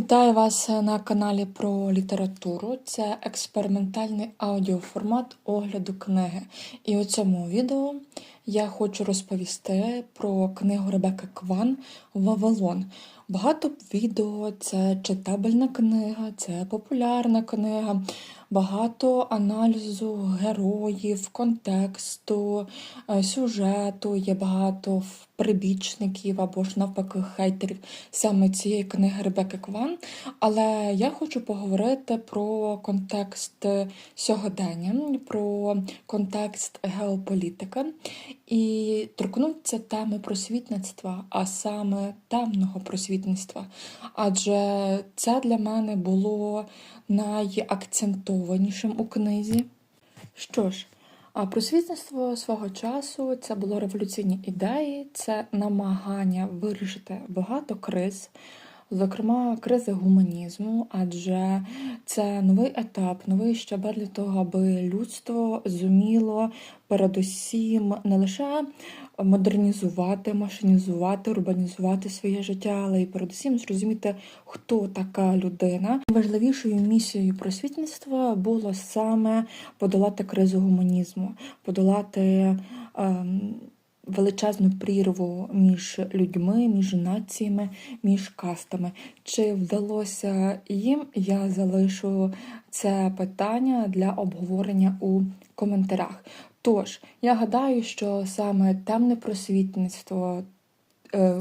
Вітаю вас на каналі про літературу. Це експериментальний аудіоформат огляду книги. І у цьому відео я хочу розповісти про книгу Ребекки Кван Вавилон. Багато відео це читабельна книга, це популярна книга, багато аналізу героїв, контексту, е, сюжету, є багато прибічників або ж навпаки хейтерів саме цієї книги Ребекки Кван. Але я хочу поговорити про контекст сьогодення, про контекст геополітики і торкнутися теми просвітництва, а саме темного просвітництва. Адже це для мене було найакцентованішим у книзі. Що ж, а просвітництво свого часу це було революційні ідеї, це намагання вирішити багато криз, зокрема кризи гуманізму, адже це новий етап, новий щабель для того, аби людство зуміло передусім не лише модернізувати, машинізувати, урбанізувати своє життя, але й передусім зрозуміти, хто така людина. Важливішою місією просвітництва було саме подолати кризу гуманізму, подолати. Ем, Величезну прірву між людьми, між націями, між кастами. Чи вдалося їм? Я залишу це питання для обговорення у коментарях. Тож, я гадаю, що саме темне просвітництво, е,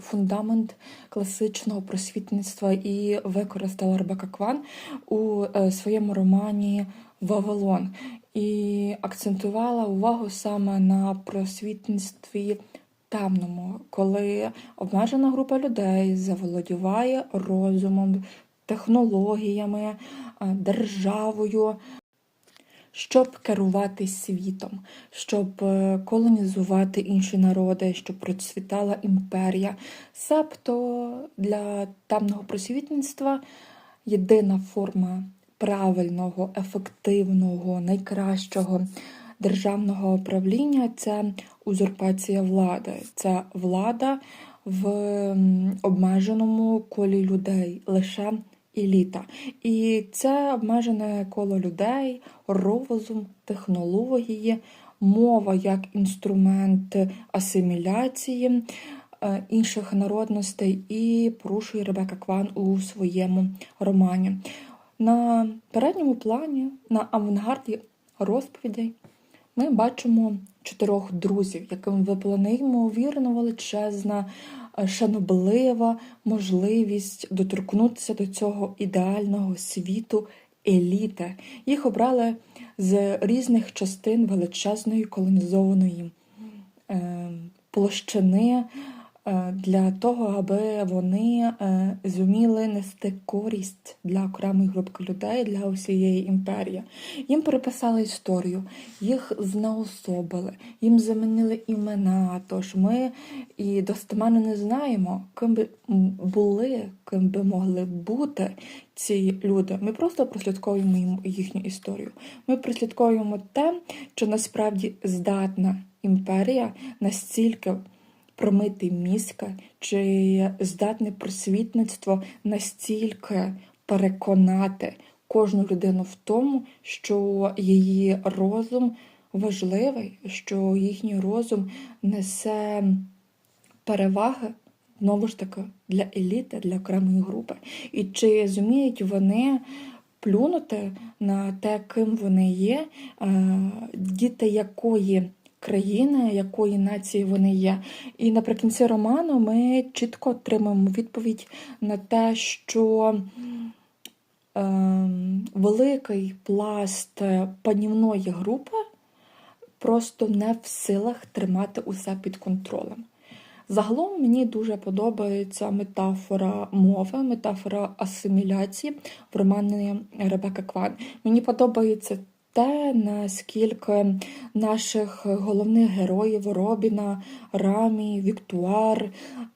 фундамент класичного просвітництва і використала Ребека Кван у е, своєму романі Вавилон і акцентувала увагу саме на просвітництві темному, коли обмежена група людей заволодіває розумом, технологіями, е, державою щоб керувати світом, щоб е, колонізувати інші народи, щоб процвітала імперія. Себто для темного просвітництва єдина форма правильного, ефективного, найкращого державного управління це узурпація влади, це влада в обмеженому колі людей лише еліта. І це обмежене коло людей, розум, технології, мова як інструмент асиміляції е, інших народностей і порушує Ребека Кван у своєму романі. На передньому плані, на авангарді розповідей, ми бачимо чотирьох друзів, яким випала неймовірно величезна шаноблива можливість доторкнутися до цього ідеального світу еліти. Їх обрали з різних частин величезної колонізованої е, площини. Е, для того, аби вони е, зуміли нести користь для окремої групки людей, для усієї імперії. Їм переписали історію, їх знаособили, їм замінили імена. Тож ми і достеменно не знаємо, ким би були, ким би могли бути ці люди. Ми просто прослідковуємо їхню історію. Ми прослідковуємо те, що насправді здатна імперія настільки промити мізка, чи здатне просвітництво настільки переконати кожну людину в тому, що її розум важливий, що їхній розум несе переваги. Знову ж таки, для еліти, для окремої групи. І чи зуміють вони плюнути на те, ким вони є, діти якої країни, якої нації вони є. І наприкінці роману ми чітко отримаємо відповідь на те, що е, великий пласт панівної групи просто не в силах тримати усе під контролем. Загалом мені дуже подобається метафора мови, метафора асиміляції в романі Ребека Кван. Мені подобається те, наскільки наших головних героїв Робіна, Рамі, Віктуар,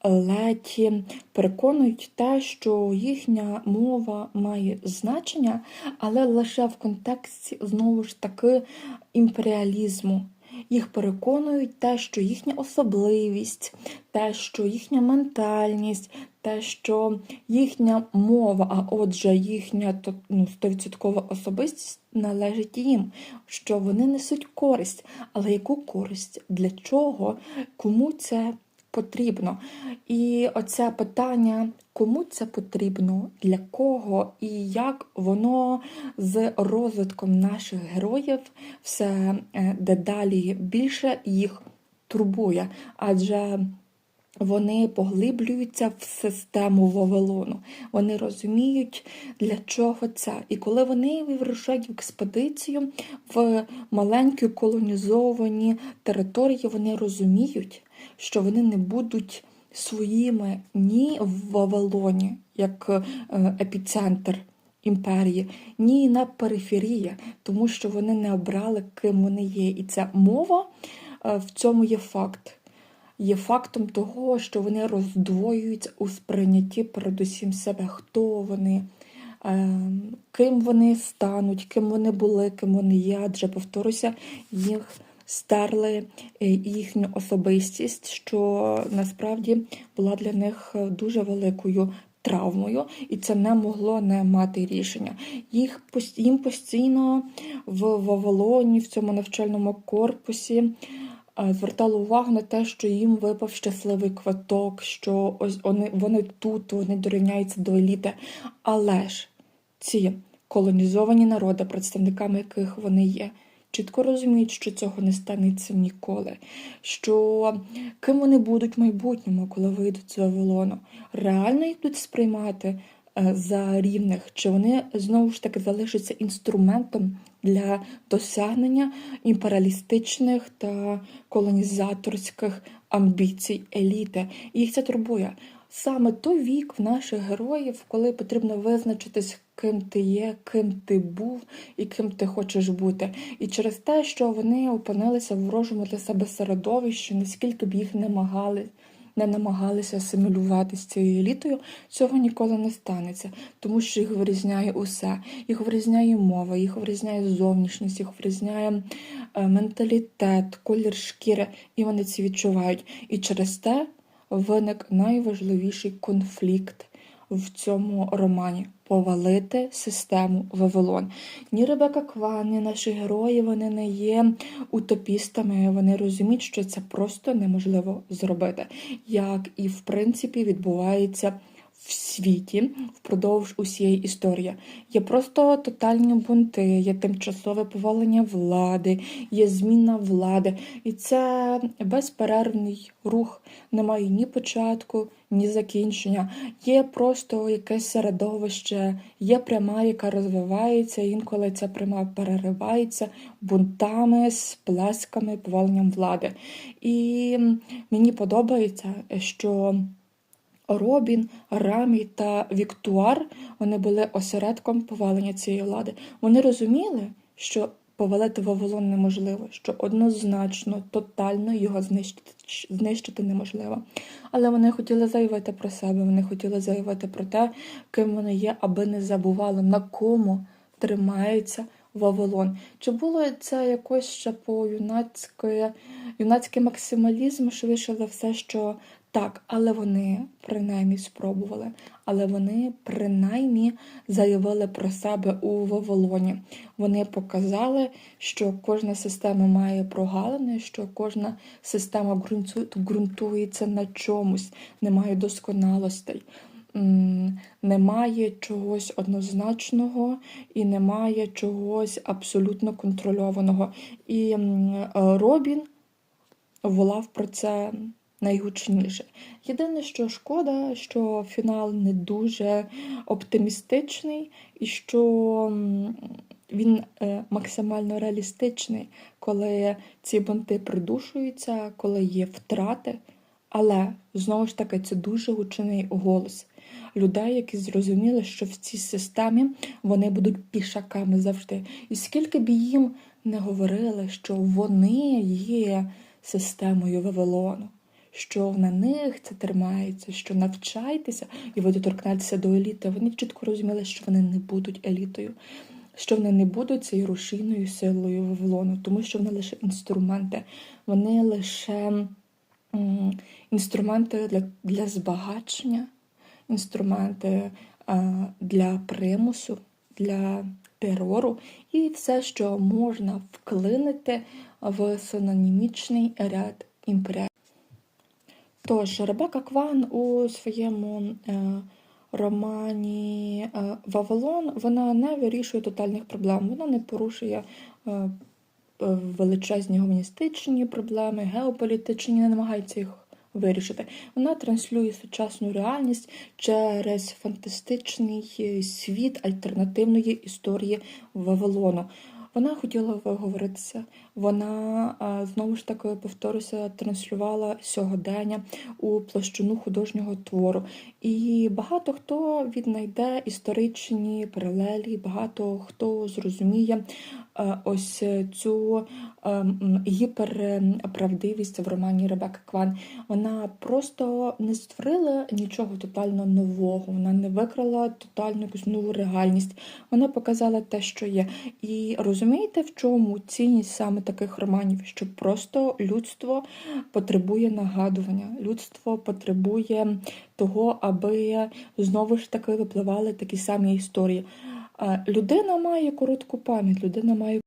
Леті переконують те, що їхня мова має значення, але лише в контексті знову ж таки імперіалізму. Їх переконують те, що їхня особливість, те, що їхня ментальність, те, що їхня мова, а отже, їхня ну, 100% особистість належить їм, що вони несуть користь. Але яку користь? Для чого? Кому це потрібно? І оце питання, кому це потрібно, для кого і як воно з розвитком наших героїв все е, дедалі більше їх турбує. Адже вони поглиблюються в систему Вавилону. Вони розуміють, для чого це. І коли вони вирушають в експедицію в маленькі колонізовані території, вони розуміють, що вони не будуть своїми ні в Вавилоні, як е, епіцентр імперії, ні на периферії, тому що вони не обрали, ким вони є. І ця мова е, в цьому є факт. Є фактом того, що вони роздвоюються у сприйнятті передусім себе, хто вони, е, ким вони стануть, ким вони були, ким вони є. Адже, повторюся, їх стерли е, їхню особистість, що насправді була для них дуже великою. Травмою, і це не могло не мати рішення. Їх їм постійно в Вавилоні, в цьому навчальному корпусі е, звертали увагу на те, що їм випав щасливий квиток, що ось вони, вони тут, вони дорівняються до еліти. Але ж ці колонізовані народи, представниками яких вони є, чітко розуміють, що цього не станеться ніколи. Що ким вони будуть в майбутньому, коли вийдуть з Вавилону, реально їх будуть сприймати е, за рівних, чи вони знову ж таки залишаться інструментом для досягнення імперіалістичних та колонізаторських амбіцій еліти. Їх це турбує. Саме той вік в наших героїв, коли потрібно визначитись, ким ти є, ким ти був і ким ти хочеш бути. І через те, що вони опинилися в ворожому для себе середовищі, наскільки б їх намагали, не намагалися асимілювати з цією елітою, цього ніколи не станеться, тому що їх вирізняє усе. Їх вирізняє мова, їх вирізняє зовнішність, їх вирізняє е, менталітет, колір шкіри, і вони це відчувають. І через те виник найважливіший конфлікт в цьому романі повалити систему Вавилон. Ні Ребека Кван, ні наші герої вони не є утопістами. Вони розуміють, що це просто неможливо зробити, як і в принципі відбувається. В світі впродовж усієї історії є просто тотальні бунти, є тимчасове повалення влади, є зміна влади, і це безперервний рух. Немає ні початку, ні закінчення. Є просто якесь середовище, є пряма, яка розвивається. Інколи ця пряма переривається бунтами, сплесками, поваленням влади. І мені подобається, що. Робін, Рамі та Віктуар вони були осередком повалення цієї влади. Вони розуміли, що повалити Вавилон неможливо, що однозначно, тотально його знищити, знищити неможливо. Але вони хотіли заявити про себе, вони хотіли заявити про те, ким вони є, аби не забували, на кому тримається Вавилон. Чи було це якось ще по юнацьке, юнацький максималізм, швидше за все, що так, але вони принаймні спробували, але вони принаймні заявили про себе у Вавилоні. Вони показали, що кожна система має прогалини, що кожна система ґрунтується на чомусь, немає досконалостей. Немає чогось однозначного і немає чогось абсолютно контрольованого. І Робін волав про це найгучніше. Єдине, що шкода, що фінал не дуже оптимістичний, і що він е, максимально реалістичний, коли ці бунти придушуються, коли є втрати. Але знову ж таки це дуже гучний голос людей, які зрозуміли, що в цій системі вони будуть пішаками завжди. І скільки б їм не говорили, що вони є системою Вавилону, що на них це тримається, що навчайтеся, і ви доторкнетеся до еліти. Вони чітко розуміли, що вони не будуть елітою. що вони не будуть цією рушійною силою Вавилону, тому що вони лише інструменти, вони лише інструменти для, для збагачення, інструменти для примусу, для терору і все, що можна вклинити в синонімічний ряд імперіалів. Тож Ребека Кван у своєму е, романі е, Вавилон вона не вирішує тотальних проблем, вона не порушує е, величезні гуманістичні проблеми, геополітичні, не намагається їх вирішити. Вона транслює сучасну реальність через фантастичний світ альтернативної історії Вавилону. Вона хотіла виговоритися. Вона знову ж таки повторюся, транслювала сьогодення у площину художнього твору. І багато хто віднайде історичні паралелі, багато хто зрозуміє е, ось цю е, гіперправдивість в романі Ребекки Кван. Вона просто не створила нічого тотально нового, вона не викрала тотальну якусь нову реальність. Вона показала те, що є. І розумієте, в чому цінність саме таких романів? Що просто людство потребує нагадування, людство потребує того, аби знову ж таки випливали такі самі історії. Людина має коротку пам'ять, людина має